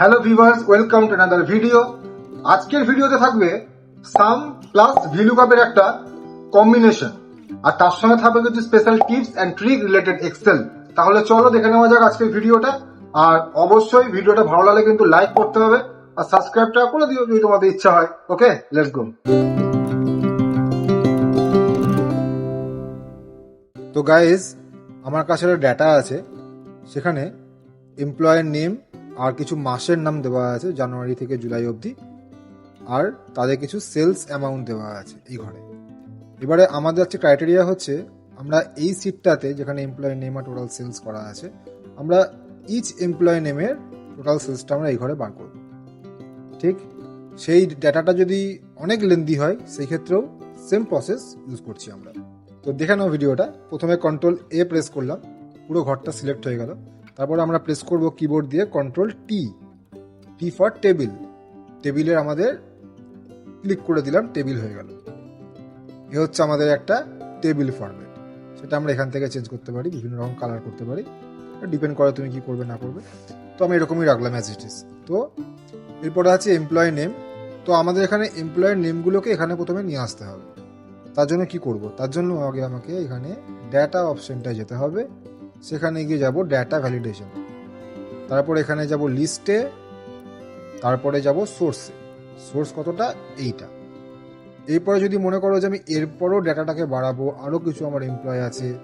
Hello viewers welcome to another video আজকের ভিডিওতে থাকবে সাম প্লাস ভিলুকাপের একটা কম্বিনেশন আর তার সঙ্গে থাকবে কিছু special tips and trick related excel তাহলে চলো দেখে নেওয়া যাক আজকের ভিডিওটা। আর অবশ্যই ভিডিওটা ভালো লাগলে কিন্তু লাইক করতে হবে আর সাবস্ক্রাইবটা করে দিও যদি তোমাদের ইচ্ছা হয়। ওকে লেটস গো তো গাইজ আমার কাছে একটা ডেটা আছে। সেখানে এমপ্লয়ের নেম আর কিছু মাসের নাম দেওয়া আছে, জানুয়ারি থেকে জুলাই অবধি। আর তাদের কিছু সেলস অ্যামাউন্ট দেওয়া আছে এই ঘরে। এবারে আমাদের হচ্ছে ক্রাইটেরিয়া হচ্ছে, আমরা এই সিটটাতে যেখানে এমপ্লয় নেম আর টোটাল সেলস করা আছে, আমরা ইচ এমপ্লয় নেমের টোটাল সেলসটা আমরা এই ঘরে বার করব। ঠিক? সেই ডেটাটা যদি অনেক লেন্দি হয়, সেই ক্ষেত্রেও সেম প্রসেস ইউজ করছি আমরা। তো দেখে নাও ভিডিওটা। প্রথমে কন্ট্রোল এ প্রেস করলাম, পুরো ঘরটা সিলেক্ট হয়ে গেল। তারপর আমরা প্রেস করব কিবোর্ড দিয়ে control T T for table টেবিলের আমাদের ক্লিক করে দিলাম টেবিল হয়ে গেল। এ হচ্ছে আমাদের একটা টেবিল ফরম্যাট সেটা আমরা এখান থেকে চেঞ্জ করতে পারি, বিভিন্ন রকম কালার করতে পারি। ডিপেন্ড করে তুমি কি করবে, না করবে। তো আমি এরকমই রাখলাম অ্যাজ ইট ইস তো এরপরে আছে এমপ্লয় নেম তো আমাদের এখানে এমপ্লয়ের নেমগুলোকে এখানে প্রথমে নিয়ে আসতে হবে। তার জন্য কি করব? তার জন্য আগে আমাকে এখানে ডেটা অপশনটায় যেতে হবে। সেখানে গিয়ে যাব ডেটা ভ্যালিডেশন তারপর এখানে যাব লিস্টে তারপরে যাব সোর্সে সোর্স কতটা? এইটা। এরপরে যদি মনে করো যে আমি এরপরও ডেটাটাকে বাড়াবো, আরও কিছু আমার এমপ্লয় আছে,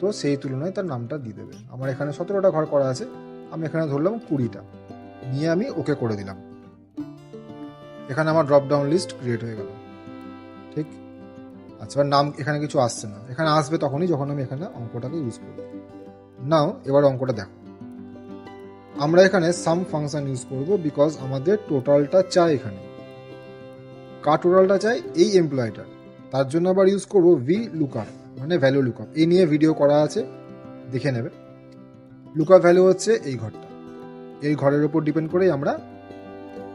তো সেই তুলনায় তার নামটা দিয়ে দেবে। আমার এখানে সতেরোটা ঘর করা আছে, আমি এখানে ধরলাম কুড়িটা। নিয়ে আমি ওকে করে দিলাম। এখানে আমার ড্রপ ডাউন লিস্ট ক্রিয়েট হয়ে গেল। ঠিক? আচ্ছা নাম, এখানে কিছু আসছে না। এখানে আসবে তখনই যখন আমি এখানে অঙ্কটাকে ইউজ করব। নাও, এবার অঙ্কটা দেখো। আমরা এখানে সাম ফাংশন ইউজ করব বিকজ আমাদের টোটালটা চাই এখানে। কার টোটালটা চাই? এই এমপ্লয়টার তার জন্য আবার ইউজ করব ভি লুকআপ মানে ভ্যালু লুকআপ এই নিয়ে ভিডিও করা আছে, দেখে নেবে। লুকআপ ভ্যালু হচ্ছে এই ঘরটা। এই ঘরের উপর ডিপেন্ড করেই আমরা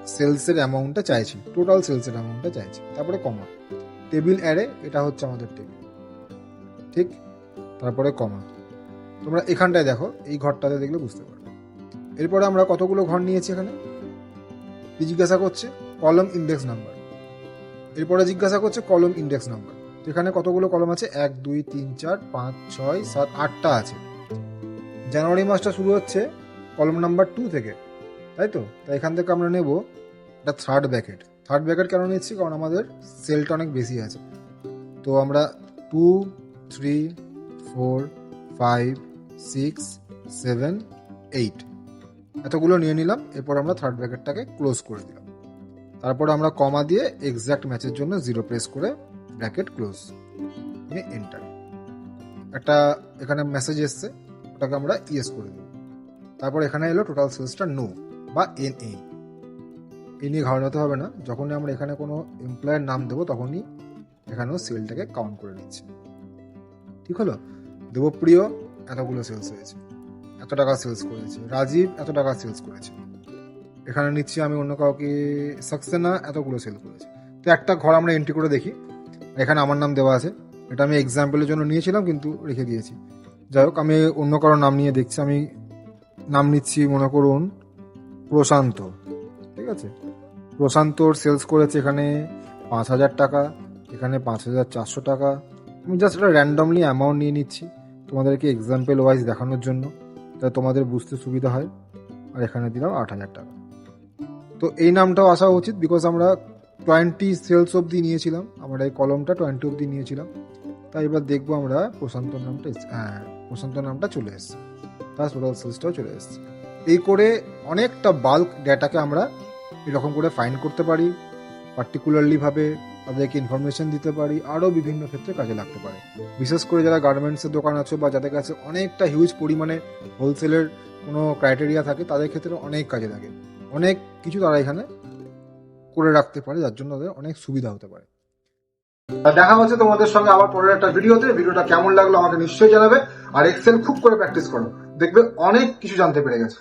সেলসের অ্যামাউন্টটা চাইছি। টোটাল সেলসের অ্যামাউন্টটা চাইছি। তারপরে কমা টেবিল অ্যারে এটা হচ্ছে আমাদের টেবিল ঠিক? তারপরে কমা তোমরা এখানটায় দেখো, এই ঘরটাতে দেখলে বুঝতে পারবে। এরপরে আমরা কতগুলো ঘর নিয়েছি এখানে? জিজ্ঞাসা করছে? কলম ইন্ডেক্স নাম্বার এরপরে জিজ্ঞাসা করছে কলম ইন্ডেক্স নাম্বার তো এখানে কতগুলো কলম আছে? এক, দুই, তিন, চার, পাঁচ, ছয়, সাত, আটটা আছে। জানুয়ারি মাসটা শুরু হচ্ছে কলম নাম্বার টু থেকে, তাই তো? তাই এখান থেকে আমরা নেব এটা থার্ড ব্যাকেট থার্ড ব্যাকেট কেন নিচ্ছি? কারণ আমাদের সেলটা অনেক বেশি আছে। তো আমরা two three four five six, seven, eight. এতগুলো নিয়ে নিলাম, এরপর আমরা থার্ড ব্র্যাকেটটাকে ক্লোজ করে দিলাম। তারপর আমরা কমা দিয়ে এক্স্যাক্ট ম্যাচের জন্য জিরো প্রেস করে ব্র্যাকেট ক্লোজ মানে এন্টার একটা এখানে মেসেজ এসছে, ওটাকে আমরা ইয়েস করে দিই তারপর এখানে এলো টোটাল সেলসটা নো বা এন এ এই নিয়ে ঘাড়াতে হবে না, যখনই আমরা এখানে কোনো এমপ্লয়ের নাম দেবো, তখনই এখানেও সেলটাকে কাউন্ট করে নিচ্ছে। ঠিক হলো? দেবপ্রিয় এতগুলো সেলস হয়েছে। এত টাকা সেলস করেছে। রাজীব এত টাকা সেলস করেছে। এখানে নিচ্ছি আমি অন্য কাউকে সাকসেনা এতগুলো সেল করেছে। তো একটা ঘর আমরা এন্ট্রি করে দেখি। এখানে আমার নাম দেওয়া আছে। এটা আমি এক্সাম্পলের জন্য নিয়েছিলাম, কিন্তু রেখে দিয়েছি। যাই হোক, আমি অন্য কারও নাম নিয়ে দেখছি। আমি নাম নিচ্ছি, মনে করুন, প্রশান্ত। ঠিক আছে? প্রশান্তর সেলস করেছে এখানে পাঁচ হাজার টাকা, এখানে পাঁচ হাজার চারশো টাকা। আমি জাস্ট একটা র্যান্ডমলি অ্যামাউন্ট নিয়ে নিচ্ছি। তোমাদেরকে এক্সাম্পল ওয়াইজ দেখানোর জন্য যাতে তোমাদের বুঝতে সুবিধা হয়। আর এখানে দিলাম আট হাজার টাকা। তো এই নামটাও আসা উচিত বিকজ আমরা টোয়েন্টি সেলস অবধি নিয়েছিলাম। আমরা এই কলমটা টোয়েন্টি অবধি নিয়েছিলাম। তাই এবার দেখব আমরা প্রশান্ত নামটা হ্যাঁ প্রশান্ত নামটা চলে এসছে। তার টোটাল সেলসটাও চলে এসছে। এই করে অনেকটা বাল্ক ডেটাকে আমরা এরকম করে ফাইন করতে পারি। পার্টিকুলারলি ভাবে তাদেরকে ইনফরমেশন দিতে পারি, আরও বিভিন্ন ক্ষেত্রে কাজে লাগতে পারে। বিশেষ করে যারা গার্মেন্টসের দোকান আছে বা যাদের কাছে অনেকটা হিউজ পরিমাণে হোলসেলের কোনো ক্রাইটেরিয়া থাকে, তাদের ক্ষেত্রে অনেক কাজে লাগে। অনেক কিছু তারা এখানে করে রাখতে পারে, যার জন্য তাদের অনেক সুবিধা হতে পারে। দেখা হচ্ছে তোমাদের সঙ্গে আবার পরের একটা ভিডিওতে। ভিডিওটা কেমন লাগল আমাকে নিশ্চয়ই জানাবে। আর এক্সেল খুব করে প্র্যাকটিস করো। দেখবে অনেক কিছু জানতে পেরে গেছে।